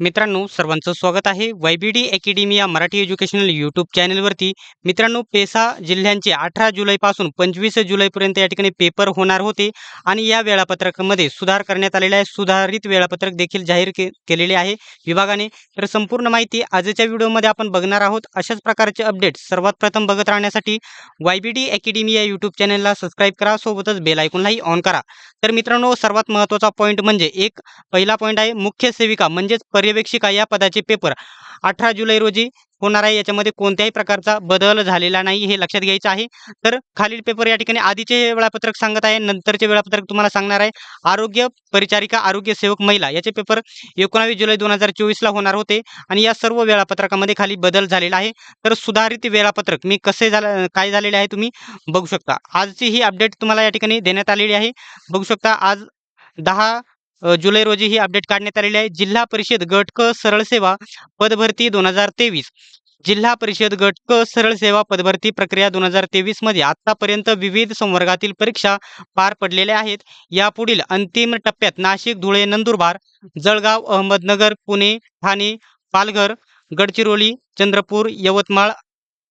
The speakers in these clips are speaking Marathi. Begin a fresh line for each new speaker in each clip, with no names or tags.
मित्रांनो सर्वांचं स्वागत आहे वायबीडी अकॅडमी या मराठी एज्युकेशनल यूट्यूब चॅनलवरती. मित्रांनो पेसा जिल्ह्यांचे अठरा जुलैपासून पंचवीस जुलैपर्यंत या ठिकाणी पेपर होणार होते आणि या वेळापत्रकामध्ये सुधार करण्यात आलेला आहे. सुधारित वेळापत्रक देखील जाहीर के केलेले आहे. विभागाने तर संपूर्ण माहिती आजच्या व्हिडिओमध्ये आपण बघणार आहोत. अशाच प्रकारचे अपडेट सर्वात प्रथम बघत राहण्यासाठी वायबीडी अकॅडमी या यूट्यूब चॅनलला सबस्क्राईब करा. सोबतच बेल आयकॉनलाही ऑन करा. तर मित्रांनो सर्वात महत्त्वाचा पॉईंट म्हणजे एक पहिला पॉईंट आहे मुख्य सेविका म्हणजेच पर्यवेक्षिका या पदाचे पेपर अठरा जुलै रोजी होणार आहे. याच्यामध्ये कोणत्याही प्रकारचा बदल झालेला नाही हे लक्षात घ्यायचं आहे. तर खालील पेपर या ठिकाणी आधीचे वेळापत्रक सांगत आहे. नंतरचे वेळापत्रक तुम्हाला सांगणार आहे. आरोग्य परिचारिका आरोग्य सेवक महिला याचे पेपर एकोणावीस जुलै दोन हजार चोवीसला होणार होते. आणि या सर्व वेळापत्रकामध्ये खाली बदल झालेला आहे. तर सुधारित वेळापत्रक मी कसे झालं काय झालेले आहे तुम्ही बघू शकता. आजची ही अपडेट तुम्हाला या ठिकाणी देण्यात आलेली आहे. बघू शकता आज दहा जुलै रोजी ही अपडेट काढण्यात आलेली आहे. जिल्हा परिषद गट क सरळ सेवा पदभरती दोन हजार तेवीस. जिल्हा परिषद गट क सरळ सेवा पदभरती प्रक्रिया दोन हजार तेवीसमध्ये आतापर्यंत विविध संवर्गातील परीक्षा पार पडलेल्या आहेत. यापुढील अंतिम टप्प्यात नाशिक धुळे नंदुरबार जळगाव अहमदनगर पुणे ठाणे पालघर गडचिरोली चंद्रपूर यवतमाळ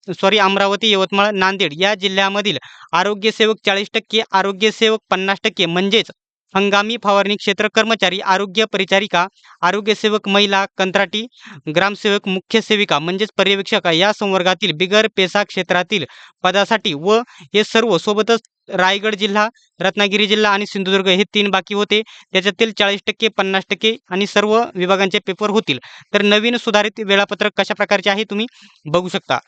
सॉरी अमरावती यवतमाळ नांदेड या जिल्ह्यामधील आरोग्यसेवक चाळीस टक्के आरोग्यसेवक पन्नास टक्के म्हणजेच हंगामी फवारणी क्षेत्र कर्मचारी आरोग्य परिचारिका आरोग्यसेवक महिला कंत्राटी ग्रामसेवक मुख्य सेविका म्हणजेच पर्यवेक्षक या संवर्गातील बिगर पेसा क्षेत्रातील पदासाठी व हे सर्व सोबतच रायगड जिल्हा रत्नागिरी जिल्हा आणि सिंधुदुर्ग हे तीन बाकी होते. त्याच्यातील चाळीस टक्के पन्नास टक्के आणि सर्व विभागांचे पेपर होतील. तर नवीन सुधारित वेळापत्रक कशा प्रकारचे आहे तुम्ही बघू शकता.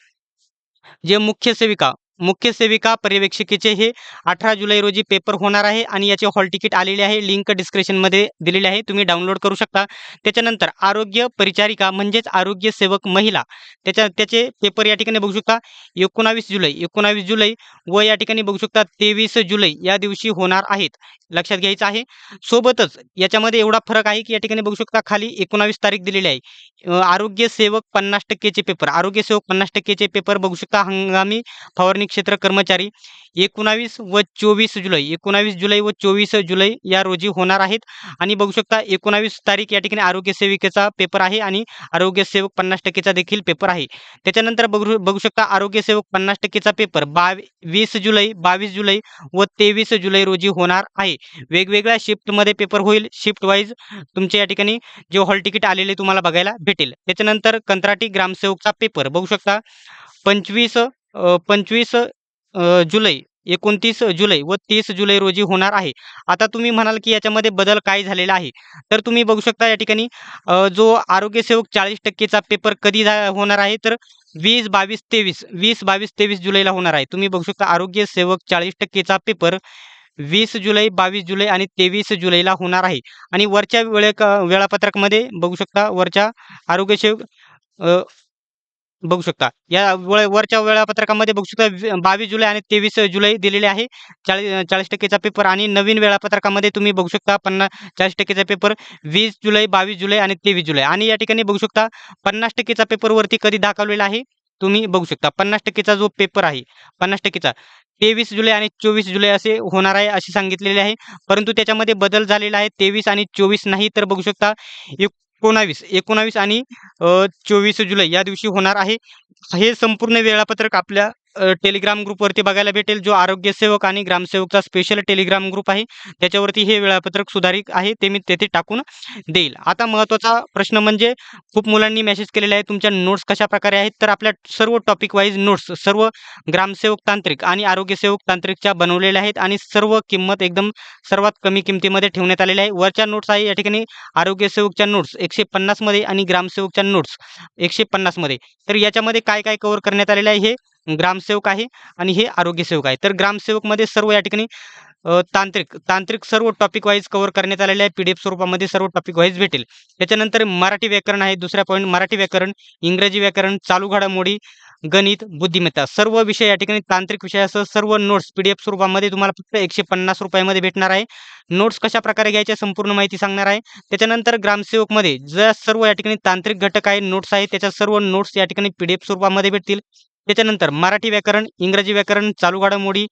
जे मुख्य सेविका मुख्य सेविका पर्यवेक्षिकेचे हे अठरा जुलै रोजी पेपर होणार आहे आणि याचे हॉल तिकीट आलेले आहे. लिंक डिस्क्रिप्शनमध्ये दिलेले आहे. तुम्ही डाउनलोड करू शकता. त्याच्यानंतर आरोग्य परिचारिका म्हणजेच आरोग्य सेवक महिला त्याच्या त्याचे पेपर या ठिकाणी बघू शकता. एकोणावीस जुलै एकोणावीस जुलै व या ठिकाणी बघू शकता तेवीस जुलै या दिवशी होणार आहेत. लक्षात घ्यायचं आहे. सोबतच याच्यामध्ये एवढा फरक आहे की या ठिकाणी बघू शकता खाली एकोणावीस तारीख दिलेली आहे. आरोग्य सेवक पन्नास टक्केचे पेपर आरोग्य सेवक पन्नास टक्केचे पेपर बघू शकता. हंगामी फवारणी क्षेत्र कर्मचारी एकोणावीस व चोवीस जुलै एकोणावीस जुलै व चोवीस जुलै या रोजी होणार आहेत. आणि बघू शकता एकोणावीस तारीख या ठिकाणी आरोग्य सेविकेचा पेपर आहे आणि आरोग्य सेवक पन्नास टक्केचा देखील पेपर आहे. त्याच्यानंतर बघू बघू शकता आरोग्य सेवक पन्नास टक्केचा पेपर बावी वीस जुलै बावीस जुलै व तेवीस जुलै रोजी होणार आहे. वेगवेगळ्या शिफ्टमध्ये पेपर होईल. शिफ्ट वाईज तुमच्या या ठिकाणी जे हॉल तिकीट आलेले तुम्हाला बघायला भेटेल. त्याच्यानंतर कंत्राटी ग्रामसेवकचा पेपर. बघू शकता पंचवीस पंचवीस जुलै एकोणतीस जुलै व तीस जुलै रोजी होणार आहे. आता तुम्ही म्हणाल की याच्यामध्ये बदल काय झालेला आहे? तर तुम्ही बघू शकता या ठिकाणी जो आरोग्यसेवक चाळीस टक्केचा पेपर कधी होणार आहे तर वीस बावीस तेवीस वीस बावीस तेवीस जुलैला होणार आहे. तुम्ही बघू शकता आरोग्यसेवक चाळीस टक्केचा पेपर वीस जुलै बावीस जुलै आणि तेवीस जुलैला होणार आहे. आणि वरच्या वेळे वेळापत्रकमध्ये बघू शकता वरच्या आरोग्यसेवक बघू शकता. या वरच्या वेळापत्रकामध्ये बघू शकता बावीस जुलै आणि तेवीस जुलै दिलेले आहे. चाळीस चाळीस टक्केचा पेपर आणि नवीन वेळापत्रकामध्ये तुम्ही बघू शकता पन्नास चाळीस टक्केचा पेपर वीस जुलै बावीस जुलै आणि तेवीस जुलै. आणि या ठिकाणी बघू शकता पन्नास टक्केचा पेपर वरती कधी दाखवलेला आहे तुम्ही बघू शकता. पन्नास टक्केचा जो पेपर आहे पन्नास टक्केचा तेवीस जुलै आणि चोवीस जुलै असे होणार आहे असे सांगितलेले आहे. परंतु त्याच्यामध्ये बदल झालेला आहे तेवीस आणि चोवीस नाही तर बघू शकता एकोणावीस एकोणावीस आणि चोवीस जुलै या दिवशी होणार आहे. हे संपूर्ण वेळापत्रक आपल्या टेलिग्राम ग्रुपवरती बघायला भेटेल जो आरोग्य सेवक आणि ग्रामसेवकचा स्पेशल टेलिग्राम ग्रुप आहे. त्याच्यावरती हे वेळापत्रक सुधारित आहे ते मी तेथे टाकून देईल. आता महत्त्वाचा प्रश्न म्हणजे खूप मुलांनी मेसेज केलेले आहे तुमच्या नोट्स कशा प्रकारे आहेत? तर आपल्या सर्व टॉपिक वाईज नोट्स सर्व ग्रामसेवक तांत्रिक आणि आरोग्यसेवक तांत्रिकच्या बनवलेल्या आहेत आणि सर्व किंमत एकदम सर्वात कमी किमतीमध्ये ठेवण्यात आलेल्या आहे वरच्या नोट्स आहे या ठिकाणी आरोग्यसेवकच्या नोट्स एकशे पन्नासमध्ये आणि ग्रामसेवकच्या नोट्स एकशे पन्नासमध्ये तर याच्यामध्ये काय काय कव्हर करण्यात आलेलं आहे हे ग्रामसेवक आहे आणि हे आरोग्यसेवक आहे. तर ग्रामसेवकमध्ये सर्व या ठिकाणी तांत्रिक तांत्रिक सर्व टॉपिक वाईज कव्हर करण्यात आलेले आहे पी डी एफ स्वरूपामध्ये सर्व टॉपिक वाईज भेटेल. त्याच्यानंतर मराठी व्याकरण आहे. दुसरा पॉईंट मराठी व्याकरण इंग्रजी व्याकरण चालू घडामोडी गणित बुद्धिमत्ता. सर्व विषय या ठिकाणी तांत्रिक विषयासह सर्व नोट्स पी डी एफ स्वरूपामध्ये तुम्हाला फक्त एकशे पन्नास रुपयामध्ये भेटणार आहे. नोट्स कशा प्रकारे घ्यायच्या संपूर्ण माहिती सांगणार आहे. त्याच्यानंतर ग्रामसेवकमध्ये ज्या सर्व या ठिकाणी तांत्रिक घटक आहे नोट्स आहे त्याच्या सर्व नोट्स या ठिकाणी पी डी एफ स्वरूपामध्ये भेटतील. त्याच्यानंतर मराठी व्याकरण इंग्रजी व्याकरण चालू घडामोडी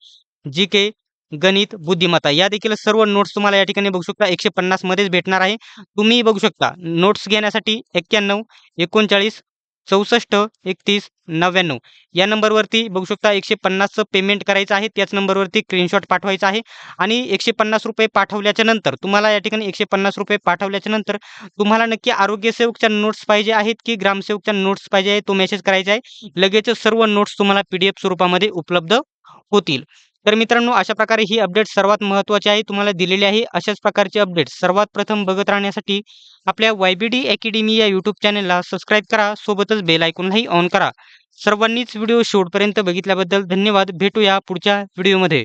जी के गणित बुद्धिमत्ता या देखील सर्व नोट्स तुम्हाला या ठिकाणी बघू शकता. एकशे पन्नास मध्येच भेटणार आहे. तुम्ही बघू शकता. नोट्स घेण्यासाठी एक्क्याण्णव एकोणचाळीस चौसष्ट एकतीस नव्याण्णव. या नंबरवरती बघू शकता एकशे पन्नासचं पेमेंट करायचं आहे. त्याच नंबरवरती स्क्रीनशॉट पाठवायचा आहे. आणि एकशे पन्नास रुपये पाठवल्याच्या नंतर तुम्हाला या ठिकाणी एकशे पन्नास रुपये पाठवल्याच्या नंतर तुम्हाला नक्की आरोग्यसेवकच्या नोट्स पाहिजे आहेत की ग्रामसेवकच्या नोट्स पाहिजे आहे तो मेसेज करायचा आहे. लगेच सर्व नोट्स तुम्हाला पी डी एफ स्वरूपामध्ये उपलब्ध होतील. तर मित्रांनो अशा प्रकारे ही अपडेट सर्वात महत्त्वाची आहे तुम्हाला दिलेली आहे. अशाच प्रकारची अपडेट सर्वात प्रथम बघत राहण्यासाठी आपल्या वाय बी डी अकॅडमी या यूट्यूब चॅनलला सबस्क्राईब करा. सोबतच बेल आयकॉनलाही ऑन करा. सर्वांनीच व्हिडिओ शेवटपर्यंत बघितल्याबद्दल धन्यवाद. भेटूया पुढच्या व्हिडिओमध्ये